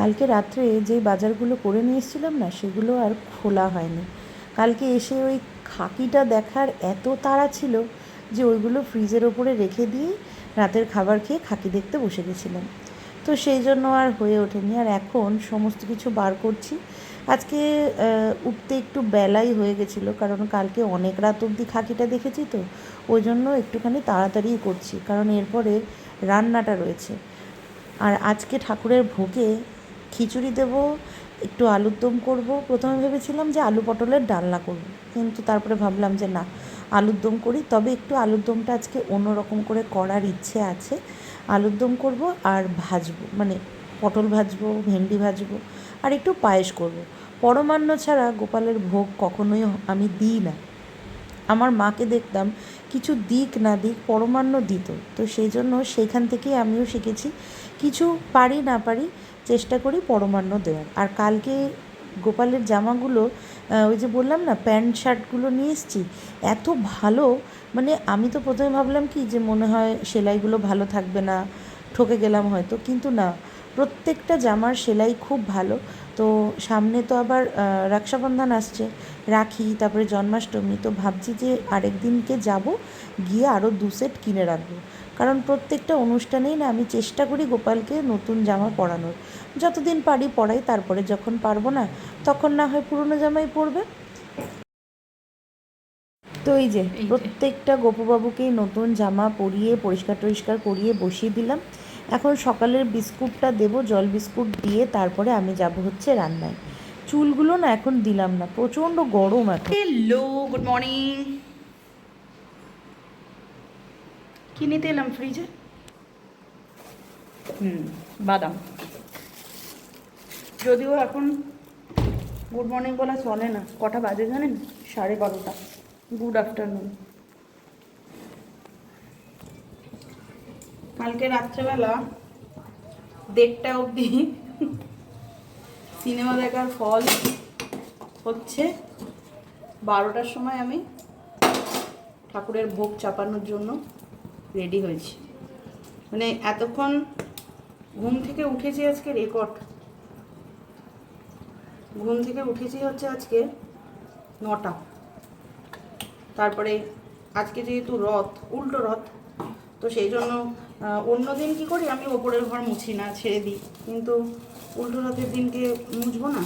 কালকে রাত্রে যে বাজারগুলো করে নিয়ে এসেছিলাম না, সেগুলো আর খোলা হয়নি। কালকে এসে ওই খাকিটা দেখার এত তাড়া ছিল যে ওইগুলো ফ্রিজের ওপরে রেখে দিয়ে রাতের খাবার খেয়ে খাকি দেখতে বসে গেছিলাম। তো সেই জন্য আর হয়ে ওঠেনি। আর এখন সমস্ত কিছু বার করছি। আজকে উঠতে একটু বেলাই হয়ে গেছিল, কারণ কালকে অনেক রাত অবধি খাকিটা দেখেছি তো, ওই জন্য একটুখানি তাড়াতাড়িই করছি, কারণ এরপরে রান্নাটা রয়েছে। আর আজকে ঠাকুরের ভোগে খিচুড়ি দেব, একটু আলুর দম করব। প্রথমে ভেবেছিলাম যে আলু পটলের ডালনা করব, কিন্তু তারপরে ভাবলাম যে না, আলুর দম করি। তবে একটু আলুর দমটা আজকে অন্যরকম করে করার ইচ্ছে আছে। আলুর দম করব আর ভাজবো মানে পটল ভাজবো, ভেন্ডি ভাজবো, আর একটু পায়েস করব। পরমান্ন ছাড়া গোপালের ভোগ কখনোই আমি দিই না। আমার মাকে দেখতাম কিছু দিক না দিক পরমান্ন দিত, তো সেই জন্য সেইখান থেকেই আমিও শিখেছি। কিছু পারি না পারি চেষ্টা করি পরমান্ন দেওয়ার। আর কালকে গোপালের জামাগুলো ওই যে বললাম না, প্যান্ট শার্টগুলো নিয়ে এসেছি, এত ভালো মানে আমি তো প্রথমে ভাবলাম কি যে মনে হয় সেলাইগুলো ভালো থাকবে না, ঠকে গেলাম হয়তো, কিন্তু না, প্রত্যেকটা জামার সেলাই খুব ভালো। তো সামনে তো আবার রক্ষাবন্ধন আসছে, রাখি, তারপরে জন্মাষ্টমী, তো ভাবছি যে আরেক দিনকে যাব, গিয়ে আরও দু সেট কিনে রাখব। কারণ প্রত্যেকটা অনুষ্ঠানেই না আমি চেষ্টা করি গোপালকে নতুন জামা পরানোর। যতদিন পারি পরাই তারপরে যখন পারব না তখন না হয় পুরনো জামাই পরবে। তো এই যে প্রত্যেকটা গোপবাবুকেই নতুন জামা পরিয়ে পরিষ্কার টরিষ্কার করিয়ে বসিয়ে দিলাম। এখন সকালের বিস্কুটটা দেবো জল বিস্কুট দিয়ে তারপরে আমি যাব হচ্ছে রান্নায়। চুলগুলো না এখন দিলাম না প্রচণ্ড গরম এখন। হ্যালো গুড মর্নিং কি নিতে এলাম ফ্রিজে? হুম বাদাম। যদিও এখন গুড মর্নিং বলা চলে না। কটা বাজে জানেন? সাড়ে বারোটা। Good afternoon. কালকে রাত্রেবেলা দেড়টা অবধি সিনেমা দেখার ফল হচ্ছে বারোটার সময় আমি ঠাকুরের ভোগ চাপানোর জন্য রেডি হয়েছি। মানে এতক্ষণ ঘুম থেকে উঠেছি আজকে রেকর্ড। ঘুম থেকে উঠেছি হচ্ছে আজকে নটা। তারপরে আজকে যেহেতু রথ, উল্টো রথ, তো সেই জন্য অন্য দিন কী করি? আমি ওপরের ঘর মুছি না, ছেড়ে দিই। কিন্তু উল্টো রথের দিনকে মুছবো না।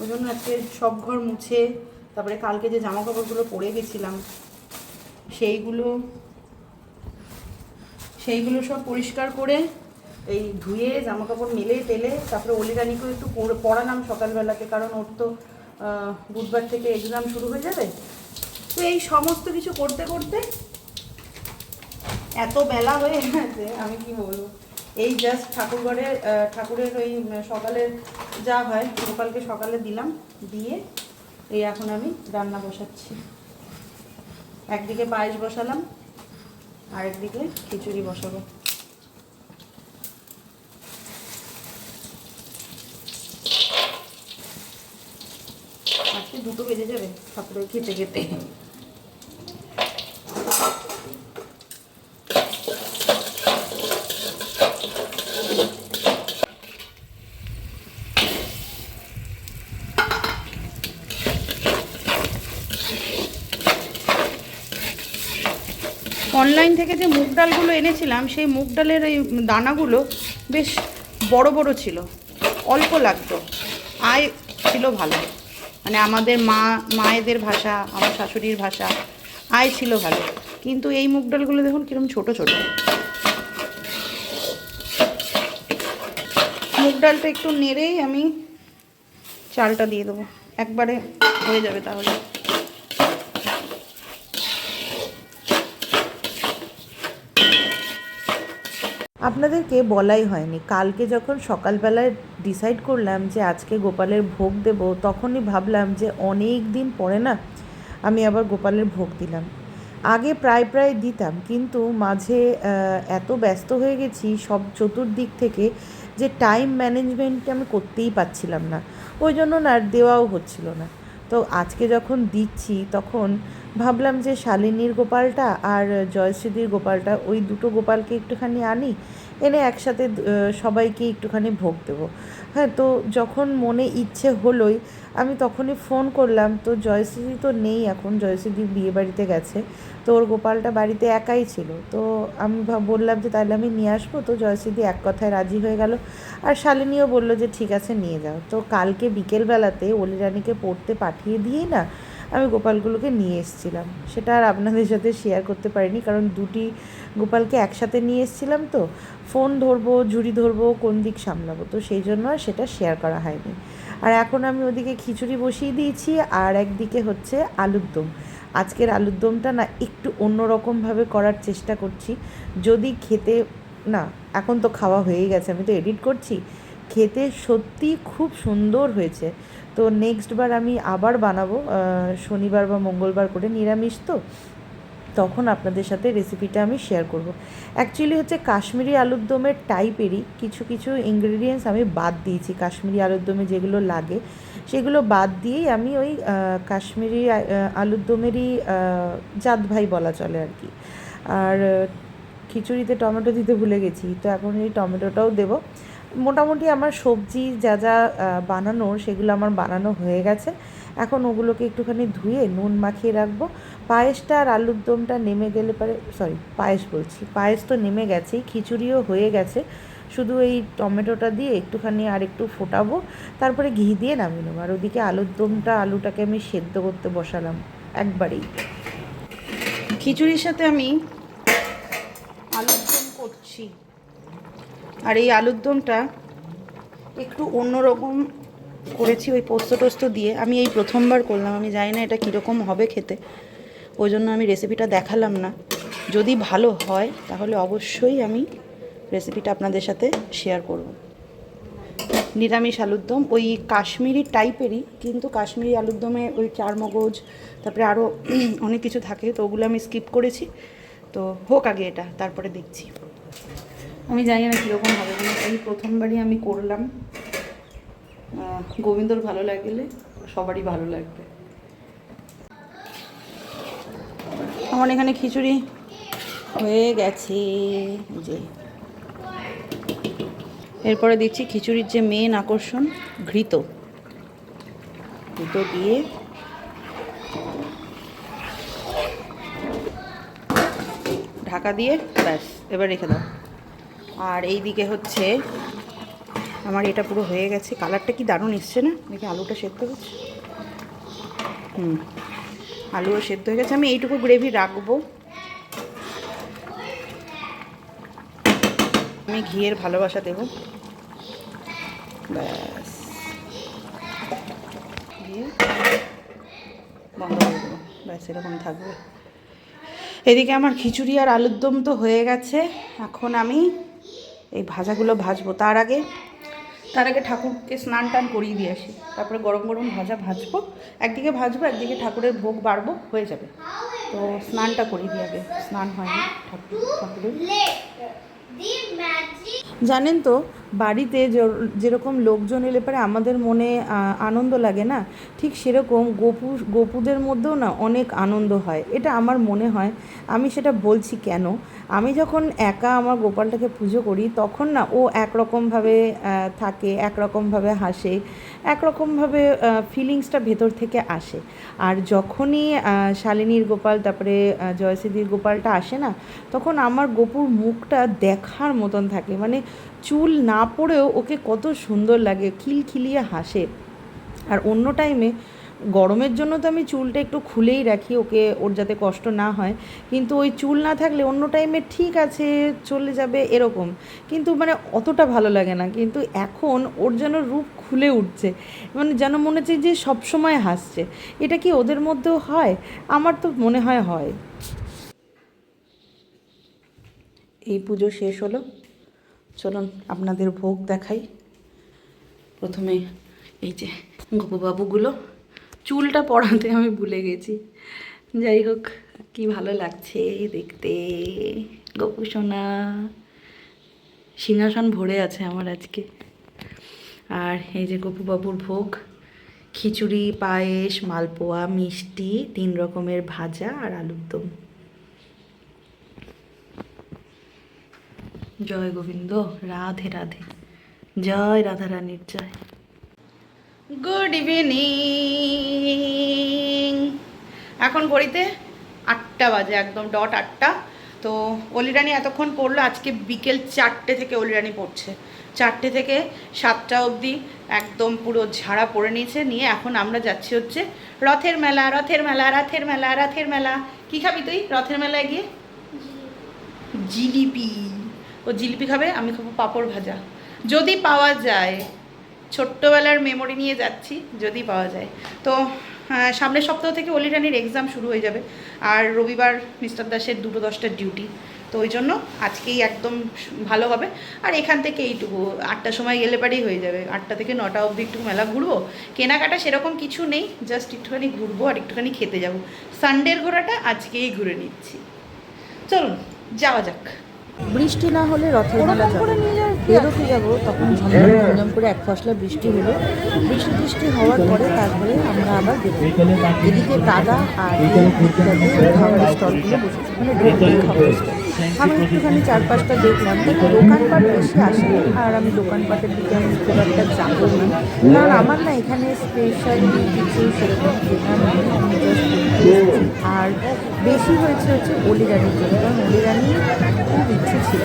ওই জন্য আজকে সব ঘর মুছে, তারপরে কালকে যে জামা কাপড়গুলো পরে গেছিলাম, সেইগুলো সেইগুলো সব পরিষ্কার করে এই ধুয়ে জামা কাপড় মেলে টেলে তারপরে অলিরানিকেও একটু পড়ালাম সকালবেলাকে, কারণ ওর তো বুধবার থেকে এক্সাম শুরু হয়ে যাবে। তো এই সমস্ত কিছু করতে করতে এত বেলা হয়ে গেছে, আমি কি বলব? এই জাস্ট ঠাকুরঘরে ঠাকুরের ওই সকালের যা হয়, গোপালকে সকালে দিলাম, দিয়ে এই এখন আমি রান্না বসাচ্ছি। একদিকে পায়েস বসালাম আর একদিকে খিচুড়ি বসাবো। আজকে দুটো বেজে যাবে ঠাকুরের খেতে খেতে। অনলাইন থেকে যে মুগ ডালগুলো এনেছিলাম, সেই মুগ ডালের এই দানাগুলো বেশ বড় বড় ছিল, অল্প লাগতো। আয় ছিল ভালো। মানে আমাদের মা, মায়েদের ভাষা, আমার শাশুড়ির ভাষা, আয় ছিল ভালো। কিন্তু এই মুগ ডালগুলো দেখুন কীরকম ছোট ছোট। মুগ ডালটা একটু নেড়েই আমি চালটা দিয়ে দেবো। একবারে হয়ে যাবে তাহলে। আপনাদেরকে বলাই হয়নি। কালকে যখন সকালবেলায় ডিসাইড করলাম যে আজকে গোপালের ভোগ দেব, তখনই ভাবলাম যে অনেক দিন পরে না আমি আবার গোপালের ভোগ দিলাম। আগে প্রায় প্রায় দিতাম, কিন্তু মাঝে এত ব্যস্ত হয়ে গেছি সব চতুর্দিক থেকে যে টাইম ম্যানেজমেন্ট আমি করতেই পারছিলাম না। ওই জন্য না আর দেওয়াও হচ্ছিল না। তো আজকে যখন দিচ্ছি, তখন ভাবলাম যে শালিনীর গোপালটা আর জয়শ্রীদির গোপালটা, ওই দুটো গোপালকে একটুখানি আনি, এনে একসাথে সবাইকে একটুখানি ভোগ দেবো। হ্যাঁ তো যখন মনে ইচ্ছে হলোই, আমি তখনই ফোন করলাম, তো জয়শ্রী তো নেই এখন জয়শ্রীদি বিয়ে বাড়িতে গেছে, তো ওর গোপালটা বাড়িতে একাই ছিল। তো আমি বললাম যে তাহলে আমি নিয়ে আসব, তো জয়শ্রীদি এক কথায় রাজি হয়ে গেল। আর শালিনীও বলল যে ঠিক আছে, নিয়ে যাও। তো কালকে বিকেলবেলাতে অলি রানীকে পড়তে পাঠিয়ে দিয়েই না আমি গোপালগুলোকে নিয়ে এসেছিলাম। সেটা আর আপনাদের সাথে শেয়ার করতে পারিনি, কারণ দুটি গোপালকে একসাথে নিয়ে এসেছিলাম তো। ফোন ধরবো, ঝুড়ি ধরবো, কোন দিক সামলাবো, তো সেই জন্য আর সেটা শেয়ার করা হয়নি। আর এখন আমি ওদিকে খিচুড়ি বসিয়ে দিয়েছি, আর একদিকে হচ্ছে আলুর দম। আজকের আলুর দমটা না একটু অন্যরকমভাবে করার চেষ্টা করছি। যদি খেতে, না, এখন তো খাওয়া হয়েই গেছে, আমি তো এডিট করছি। খেতে সত্যি খুব সুন্দর হয়েছে। তো নেক্সট বার আমি আবার বানাবো শনিবার বা মঙ্গলবার করে নিরামিষ তো, তখন আপনাদের সাথে রেসিপিটা আমি শেয়ার করব। অ্যাকচুয়ালি হচ্ছে কাশ্মীরি আলুর দমের টাইপেরই কিছু কিছু ইনগ্রেডিয়েন্টস আমি বাদ দিয়েছি। কাশ্মীরি আলুর দমে যেগুলো লাগে, সেগুলো বাদ দিয়েই আমি ওই কাশ্মীরি আলুর দমেরই জাত ভাই বলা চলে আর কি। আর, খিচুড়িতে টমেটো দিতে ভুলে গেছি, তো এখন এই টমেটোটাও দেবো। মোটামুটি আমার সবজি যা যা আহ, বানানোর সেগুলো আমার বানানো হয়ে গেছে। এখন ওগুলোকে একটুখানি ধুয়ে নুন মাখিয়ে রাখব। পায়েসটা আর আলুর দমটা নেমে গেলে পরে সরি পায়েস বলছি। পায়েস তো নেমে গেছেই খিচুড়িও হয়ে গেছে। শুধু এই টমেটোটা দিয়ে একটুখানি আর একটু ফোটাবো। তারপরে ঘি দিয়ে নামিয়ে নেব। আর ওদিকে আলুর দমটা আলুটাকে আমি সেদ্ধ করতে বসালাম একবারেই। খিচুড়ির সাথে আমি আলুর দম করছি। আর এই আলুর দমটা একটু অন্যরকম করেছি ওই পোস্ত টোস্ত দিয়ে। আমি এই প্রথমবার করলাম, আমি জানি না এটা কীরকম হবে খেতে। ওই জন্য আমি রেসিপিটা দেখালাম না। যদি ভালো হয়, তাহলে অবশ্যই আমি রেসিপিটা আপনাদের সাথে শেয়ার করব। নিরামিষ আলুর দম, ওই কাশ্মীরি টাইপেরই কিন্তু কাশ্মীরি আলুর দমে ওই চার মগজ তারপরে আরও অনেক কিছু থাকে, তো ওগুলো আমি স্কিপ করেছি। তো হোক আগে এটা, তারপরে দেখছি। আমি জানি না কীরকম হবে মানে এই প্রথমবারই আমি করলাম। গোবিন্দর ভালো লাগলে সবারই ভালো লাগবে। আমার এখানে খিচুড়ি হয়ে গেছে যে। এরপরে দিচ্ছি খিচুড়ির যে মেন আকর্ষণ, ঘৃত। ঘৃত দিয়ে ঢাকা দিয়ে ব্যাস, এবার রেখে দাও। আর এই দিকে হচ্ছে আমার এটা পুরো হয়ে গেছে। কালারটা কি দারুণ এসছে না? দেখি আলুটা সেদ্ধ হচ্ছে। হুম, আলুও সেদ্ধ হয়ে গেছে। আমি এইটুকু গ্রেভি রাখব। আমি ঘিয়ের ভালোবাসা দেবো। ব্যাস। দিয়ে বন্ধ করে দেবো। ব্যাস, এরকম থাকবে। এদিকে আমার খিচুড়ি আর আলুর দম তো হয়ে গেছে। এখন আমি এই ভাজাগুলো ভাজবো। তার আগে তার আগে ঠাকুরকে স্নান টান করিয়ে দিয়ে আসি। তারপরে গরম গরম ভাজা ভাজবো। একদিকে ভাজবো একদিকে ঠাকুরের ভোগ বাড়বো হয়ে যাবে। তো স্নানটা করিয়ে দিয়ে আগে। স্নান হয়নি ঠাকুর ঠাকুরের। জানেন তো বাড়িতে যেরকম লোকজন এলে পরে আমাদের মনে আনন্দ লাগে না? ঠিক সেরকম গপু গপুদের মধ্যেও না অনেক আনন্দ হয়। এটা আমার মনে হয়। আমি সেটা বলছি কেন? আমি যখন একা আমার গোপালটাকে পুজো করি তখন না ও একরকমভাবে থাকে একরকমভাবে হাসে একরকমভাবে ফিলিংসটা ভেতর থেকে আসে। আর যখনই শালিনীর গোপাল তারপরে আহ, জয়সিদির গোপালটা আসে না তখন আমার গোপুর মুখটা দেখার মতন থাকে। মানে চুল না পড়েও ওকে কত সুন্দর লাগে, খিলখিলিয়ে হাসে। আর অন্য টাইমে গরমের জন্য তো আমি চুলটা একটু খুলেই রাখি, ওকে ওর যাতে কষ্ট না হয়। কিন্তু ওই চুল না থাকলে অন্য টাইমে ঠিক আছে, চলে যাবে এরকম। কিন্তু মানে অতটা ভালো লাগে না। কিন্তু এখন ওর যেন রূপ খুলে উঠছে। মানে যেন মনে হচ্ছে যে সবসময় হাসছে। এটা কি ওদের মধ্যেও হয়? আমার তো মনে হয় হয়। এই পুজো শেষ হলো। চলুন আপনাদের ভোগ দেখাই। প্রথমে এই যে গোপুবাবুগুলো, চুলটা পড়াতে আমি ভুলে গেছি। যাই হোক, কি ভালো লাগছে দেখতে। গপু সোনা, সিংহাসন ভরে আছে আমার আজকে। আর এই যে গপুবাবুর ভোগ, খিচুড়ি, পায়েস, মালপোয়া, মিষ্টি, তিন রকমের ভাজা আর আলুর দম জয় গোবিন্দ রাধে রাধে। জয় রাধা রানীর জয়। গুড ইভিনিং এখন ঘড়িতে আটটা বাজে একদম ডট আটটা। তো অলিরানি এতক্ষণ পড়ল আজকে বিকেল চারটে থেকে অলিরানি পড়ছে। চারটে থেকে সাতটা অবধি একদম পুরো ঝাড়া পড়ে নিয়েছে। নিয়ে এখন আমরা যাচ্ছি হচ্ছে রথের মেলা রথের মেলা রথের মেলা রথের মেলা। কি খাবি তুই রথের মেলায় গিয়ে? জিলিপি। ও জিলিপি খাবে আমি খাব পাঁপড় ভাজা। যদি পাওয়া যায় ছোট্টবেলার মেমোরি নিয়ে যাচ্ছি যদি পাওয়া যায়। তো আহ, সামনের সপ্তাহ থেকে অলিরানির এক্সাম শুরু হয়ে যাবে আর রবিবার মিস্টার দাসের দুটো দশটার ডিউটি তো ওই জন্য আজকেই একদম ভালো হবে। আর এখান থেকে এইটুকু আটটার সময় গেলে পারেই হয়ে যাবে। আটটা থেকে নটা অবধি একটু মেলা ঘুরবো। কেনাকাটা সেরকম কিছু নেই জাস্ট একটুখানি ঘুরবো আর একটুখানি খেতে যাব। সানডের ঘোরাটা আজকেই ঘুরে নিচ্ছি। চলুন যাওয়া যাক। বৃষ্টি না হলে রথের মেলা বেরোতে যাব তখন ঝমঝম ঝমঝম করে এক ফসলা বৃষ্টি হলো। বৃষ্টি বৃষ্টি হওয়ার পরে তারপরে আমরা আবার বেরোবো। এদিকে দাদা আর খাবারের স্টলগুলো বসেছে। মানে খাবারের স্টল আমি একটুখানি চার পাঁচটা দেখলাম কিন্তু দোকানপাট বেশি আসে আর আমি দোকানপাটের দিকে আমি খুব একটা যাব না। কারণ আমার না এখানে স্পেশালি কিছু সেরকম এসেছি। আর বেশি হয়েছে হচ্ছে অলিরানির জন্য কারণ অলিরানি খুব ইচ্ছে ছিল।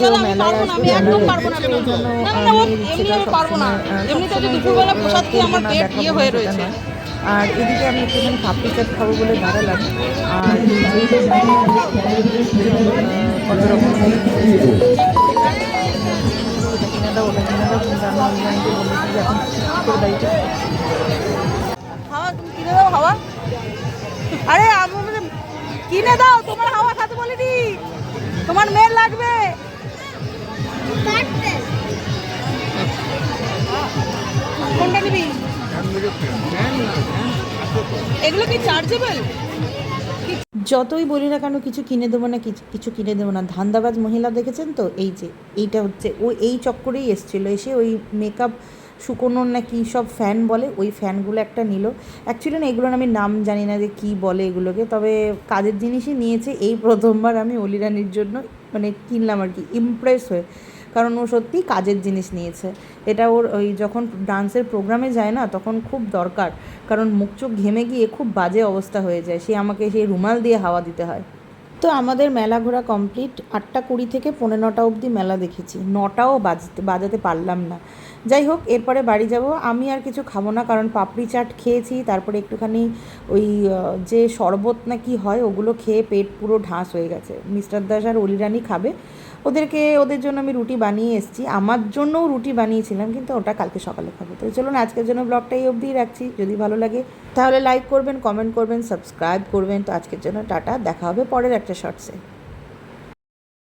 যে আমি মেলায় পারব না আসবে, আমি জন্য সেটা সবসময়, সবসময় যে, দুপুরবেলা আহ, আর এদিকে আমি একটুখানি পাপড়ি চাট খাব বলে দাঁড়ালাম। আর কত কিনে দাও হাওয়া, তুমি কিনে দাও হাওয়া? আরে, আমি দাও, তোমার হাওয়া তোমার মেয়ের লাগবে। এগুলো কি চার্জেবল যতই বলি না কেন, কিছু কিনে দেবো না, কিছু কিনে দেবো না। ধান্দাবাজ মহিলা দেখেছেন তো? এই যে, এইটা হচ্ছে, ও এই চক্করেই এসেছিল। এসে ওই মেকআপ শুকোনোর না কী সব ফ্যান বলে, ওই ফ্যানগুলো একটা নিল। অ্যাকচুয়ালি না, এগুলোর আমি নাম জানি না যে কী বলে এগুলোকে, তবে কাজের জিনিসই নিয়েছে। এই প্রথমবার আমি অলিরানির জন্য মানে কিনলাম আর কি ইমপ্রেস হয়ে। কারণ ও সত্যি কাজের জিনিস নিয়েছে। এটা ওর ওই যখন ডান্সের প্রোগ্রামে যায় না, তখন খুব দরকার। কারণ মুখ চোখ ঘেমে গিয়ে খুব বাজে অবস্থা হয়ে যায়। সে আমাকে সেই রুমাল দিয়ে হাওয়া দিতে হয়। তো আমাদের মেলা ঘোরা কমপ্লিট আটটা কুড়ি থেকে পৌনে নটা অবধি মেলা দেখেছি। নটাও বাজতে, বাজাতে পারলাম না। যাই হোক, এরপরে বাড়ি যাব। আমি আর কিছু খাব না, কারণ পাপড়ি চাট খেয়েছি, তারপরে একটুখানি ওই যে শরবত না কি হয়, ওগুলো খেয়ে পেট পুরো ঢাস হয়ে গেছে। মিস্টার দাস আর অলিরানি খাবে। ওদেরকে, ওদের জন্য আমি রুটি বানিয়ে এসেছি। আমার জন্যও রুটি বানিয়েছিলাম, কিন্তু ওটা কালকে সকালে খাব। তো চলুন, আজকের জন্য ব্লগটা এই অবধিই রাখছি। যদি ভালো লাগে, তাহলে লাইক করবেন কমেন্ট করবেন সাবস্ক্রাইব করবেন। তো আজকের জন্য টাটা, দেখা হবে পরের একটা শর্টসে